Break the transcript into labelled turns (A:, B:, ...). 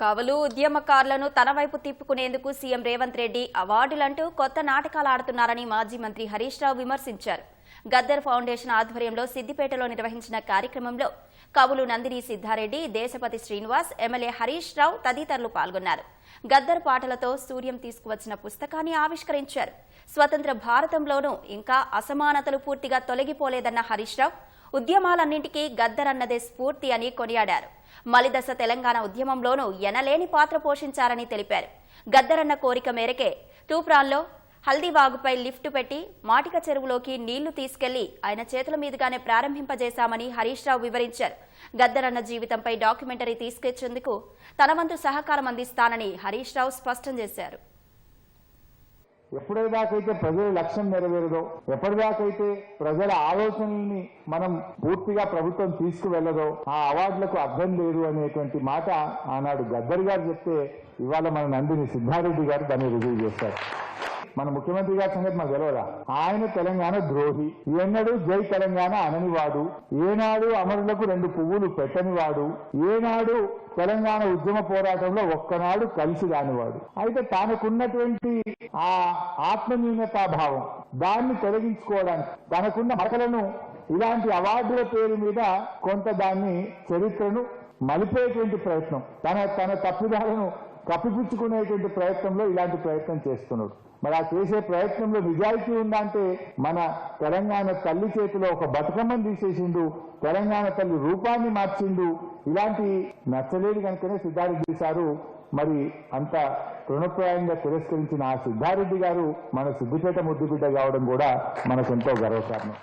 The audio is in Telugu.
A: కవులు ఉద్యమకారులను తన వైపు తిప్పుకునేందుకు సీఎం రేవంత్ రెడ్డి అవార్డులంటూ కొత్త నాటకాలు ఆడుతున్నారని మాజీ మంత్రి హరీష్ రావు విమర్శించారు. గద్దర్ ఫౌండేషన్ ఆధ్వర్యంలో సిద్దిపేటలో నిర్వహించిన కార్యక్రమంలో కవులు నందిని సిద్ధారెడ్డి దేశపతి శ్రీనివాస్ ఎమ్మెల్యే హరీష్ రావు తదితరులు పాల్గొన్నారు. గద్దర్ పాటలతో సూర్యం తీసుకువచ్చిన పుస్తకాన్ని ఆవిష్కరించారు. స్వతంత్ర భారతంలోనూ ఇంకా అసమానతలు పూర్తిగా తొలగిపోలేదన్న హరీష్ రావు ఉద్యమాలన్నింటికీ గద్దరన్నదే స్ఫూర్తి అని కొనియాడారు. మలిదశ తెలంగాణ ఉద్యమంలోనూ ఎనలేని పాత్ర పోషించారని తెలిపారు. గద్దరన్న కోరిక మేరకే తూప్రాన్లో హల్దీవాగుపై లిఫ్ట్ పెట్టి మాటిక చెరువులోకి నీళ్ళు తీసుకెళ్ళి ఆయన చేతుల మీదుగానే ప్రారంభింపజేశామని హరీష్ రావు వివరించారు. గద్దరన్న జీవితంపై డాక్యుమెంటరీ తీసుకొచ్చేందుకు తన వంతు సహకారం అందిస్తానని హరీష్ రావు స్పష్టం చేశారు.
B: ఎప్పుడైదాకైతే ప్రజల లక్ష్యం నెరవేరదో ఎప్పటిదాకైతే ప్రజల ఆలోచనల్ని మనం పూర్తిగా ప్రభుత్వం తీసుకువెళ్ళదో ఆ అవార్డులకు అర్థం లేదు అనేటువంటి మాట ఆనాడు గద్దర్ గారు చెప్తే ఇవాళ మన నందిని సిద్ధారెడ్డి గారు దాన్ని రుజువు చేశారు. మన ముఖ్యమంత్రి గారి సంగతి మాకు తెలియదా ఆయన తెలంగాణ ద్రోహి. ఎన్నడూ జై తెలంగాణ అననివాడు. ఏనాడు అమరులకు రెండు పువ్వులు పెట్టనివాడు. ఏనాడు తెలంగాణ ఉద్యమ పోరాటంలో ఒక్కనాడు కలిసి రానివాడు. అయితే తనకున్నటువంటి ఆ ఆత్మన్యూనతాభావం దాన్ని తొలగించుకోవడానికి తనకున్న మరకలను ఇలాంటి అవార్డుల పేరు మీద కొంత దాన్ని చరిత్రను మలిపేటువంటి ప్రయత్నం తన తన తప్పిదాలను కప్పిపుచ్చుకునేటువంటి ప్రయత్నంలో ఇలాంటి ప్రయత్నం చేస్తున్నాడు. మరి ఆ చేసే ప్రయత్నంలో నిజాయితీ ఉందంటే మన తెలంగాణ తల్లి చేతిలో ఒక బతుకమ్మను తీసేసిండు తెలంగాణ తల్లి రూపాన్ని మార్చిండు ఇలాంటి నచ్చలేదు కనుకనే సిద్ధారెడ్డి సారు మరి అంత తృణప్రాయంగా తిరస్కరించిన ఆ సిద్ధారెడ్డి గారు మన సిద్దిపేట ముద్దుబిడ్డ కావడం కూడా మనకు ఎంతో గర్వకారణం.